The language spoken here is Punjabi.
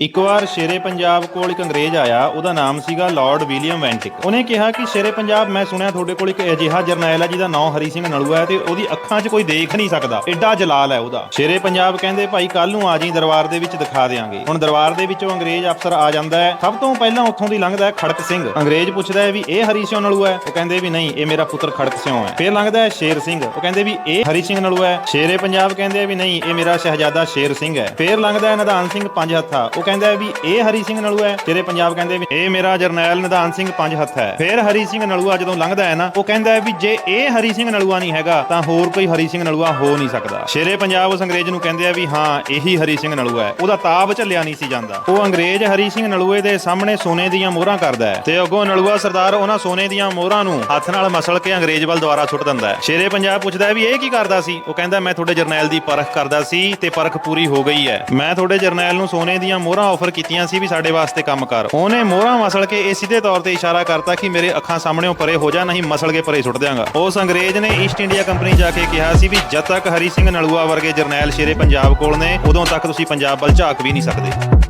ਇੱਕ ਵਾਰ ਸ਼ੇਰੇ ਪੰਜਾਬ ਕੋਲ ਇੱਕ ਅੰਗਰੇਜ਼ ਆਇਆ, ਉਹਦਾ ਨਾਮ ਸੀਗਾ ਲਾਰਡ ਵਿਲੀਅਮ ਵੈਂਟਿਕ ਉਹਨੇ ਕਿਹਾ ਕਿ ਸ਼ੇਰੇ ਪੰਜਾਬ, ਮੈਂ ਸੁਣਿਆ ਤੁਹਾਡੇ ਕੋਲ ਇੱਕ ਅਜਿਹਾ ਜਰਨੈਲ ਹੈ ਜਿਹਦਾ ਨਾਮ ਹਰੀ ਸਿੰਘ ਨਲੂਆ ਹੈ ਤੇ ਉਹਦੀ ਅੱਖਾਂ 'ਚ ਕੋਈ ਦੇਖ ਨਹੀਂ ਸਕਦਾ। ਐਡਾ ਜਲਾਲ ਹੈ ਉਹਦਾ। ਸ਼ੇਰੇ ਪੰਜਾਬ ਕਹਿੰਦੇ, ਭਾਈ ਕੱਲ ਨੂੰ ਆ ਜੀ ਦਰਬਾਰ ਦੇ ਵਿੱਚ ਦਿਖਾ ਦੇਾਂਗੇ ਹੁਣ ਦਰਬਾਰ ਦੇ ਵਿੱਚੋਂ ਅੰਗਰੇਜ਼ ਅਫਸਰ ਆ ਜਾਂਦਾ ਹੈ। ਸਭ ਤੋਂ ਪਹਿਲਾਂ ਉੱਥੋਂ ਦੀ ਲੰਘਦਾ ਹੈ ਖੜਕ ਸਿੰਘ। ਅੰਗਰੇਜ਼ ਪੁੱਛਦਾ ਹੈ ਵੀ, ਇਹ ਹਰੀ ਸਿੰਘ ਨਲੂਆ ਹੈ? ਉਹ ਕਹਿੰਦੇ ਵੀ, ਨਹੀਂ, ਇਹ ਮੇਰਾ ਪੁੱਤਰ ਖੜਕ ਸਿੰਘ ਹੈ। ਫਿਰ ਲੰਘਦਾ ਹੈ ਸ਼ੇਰ ਸਿੰਘ। ਉਹ ਕਹਿੰਦੇ ਵੀ, ਇਹ ਹਰੀ ਸਿੰਘ ਨਲੂਆ ਹੈ। ਸ਼ੇਰੇ ਪੰਜਾਬ ਕਹਿੰਦੇ ਵੀ, ਨਹੀਂ, ਇਹ ਮੇਰਾ ਸ਼ਹਿਜ਼ਾਦਾ ਸ਼ੇਰ ਸਿੰਘ ਹੈ। ਫਿਰ ਲੰਘਦਾ ਹੈ ਨਿਧਾਨ ਸਿੰਘ ਪੰਜ ਹੱਥਾ। ਉਹ ਕਹਿੰਦਾ ਵੀ ਇਹ ਹਰੀ ਸਿੰਘ ਨਲੂ ਹੈ ਤੇਰੇ ਪੰਜਾਬ ਕਹਿੰਦੇ ਵੀ ਇਹ ਮੇਰਾ ਜਰਨੈਲ ਨਿਧਾਨ ਸਿੰਘ ਪੰਜ ਹੱਥ ਹੈ। ਫਿਰ ਹਰੀ ਸਿੰਘ ਨਲੂਆ ਜਦੋਂ ਲੰਘਦਾ ਹੈ ਨਾ, ਉਹ ਕਹਿੰਦਾ ਹੈ ਵੀ ਜੇ ਇਹ ਹਰੀ ਸਿੰਘ ਨਲੂਆ ਨਹੀਂ ਹੈਗਾ, ਤਾਂ ਹੋਰ ਕੋਈ ਹਰੀ ਸਿੰਘ ਨਲੂਆ ਹੋ ਨਹੀਂ ਸਕਦਾ। ਸ਼ੇਰੇ ਪੰਜਾਬ ਉਸ ਅੰਗਰੇਜ਼ ਨੂੰ ਕਹਿੰਦੇ ਆ ਵੀ ਹਾਂ, ਇਹੀ ਹਰੀ ਸਿੰਘ ਨਲੂਆ ਹੈ। ਉਹਦਾ ਤਾਬ ਝੱਲਿਆ ਨਹੀਂ ਸੀ ਜਾਂਦਾ। ਉਹ ਅੰਗਰੇਜ਼ ਹਰੀ ਸਿੰਘ ਨਲੂਏ ਦੇ ਸਾਹਮਣੇ ਸੋਨੇ ਦੀਆਂ ਮੋਹਰਾਂ ਕਰਦਾ ਹੈ ਤੇ ਅੱਗੋਂ ਨਲੂਆ ਸਰਦਾਰ ਉਹਨਾਂ ਸੋਨੇ ਦੀਆਂ ਮੋਹਰਾਂ ਨੂੰ ਹੱਥ ਨਾਲ ਮਸਲ ਕੇ ਅੰਗਰੇਜ਼ ਵੱਲ ਦੁਬਾਰਾ ਸੁੱਟ ਦਿੰਦਾ ਹੈ। ਸ਼ੇਰੇ ਪੰਜਾਬ ਪੁੱਛਦਾ ਹੈ ਵੀ ਇਹ ਕੀ ਕਰਦਾ ਸੀ? ਉਹ ਕਹਿੰਦਾ, ਮੈਂ ਤੁਹਾਡੇ ਜਰਨੈਲ ਦੀ ਪਰਖ ਕਰਦਾ ਸੀ ਤੇ ਪਰਖ ਪੂਰੀ ਹੋ ਗਈ ਹੈ। ਮੈਂ ਤੁਹਾਡੇ ਜਰਨੈਲ ਨੂੰ ਸੋਨੇ ਦੀਆਂ ਮੋਹਰਾਂ ਮੋਹਰਾਂ ਆਫਰ ਕੀਤੀਆਂ ਸੀ ਵੀ ਸਾਡੇ ਵਾਸਤੇ ਕੰਮ ਕਰ। ਉਹਨੇ ਮੋਹਰਾਂ ਮਸਲ ਕੇ ਇਹ ਸਿੱਧੇ ਤੌਰ ਤੇ ਇਸ਼ਾਰਾ ਕਰਤਾ ਕਿ ਮੇਰੇ ਅੱਖਾਂ ਸਾਹਮਣੇੋਂ ਪਰੇ ਹੋ ਜਾ, ਨਹੀਂ ਮਸਲ ਕੇ ਪਰੇ ਸੁੱਟ ਦਿਆਂਗਾ। ਉਸ ਅੰਗਰੇਜ਼ ਨੇ ਈਸਟ ਇੰਡੀਆ ਕੰਪਨੀ ਜਾ ਕੇ ਕਿਹਾ ਸੀ ਵੀ ਜਦ ਤੱਕ ਹਰੀ ਸਿੰਘ ਨਲੂਆ ਵਰਗੇ ਜਰਨੈਲ ਸ਼ੇਰੇ ਪੰਜਾਬ ਕੋਲ ਨੇ, ਉਦੋਂ ਤੱਕ ਤੁਸੀਂ ਪੰਜਾਬ ਵੱਲ ਝਾਕ ਵੀ ਨਹੀਂ ਸਕਦੇ।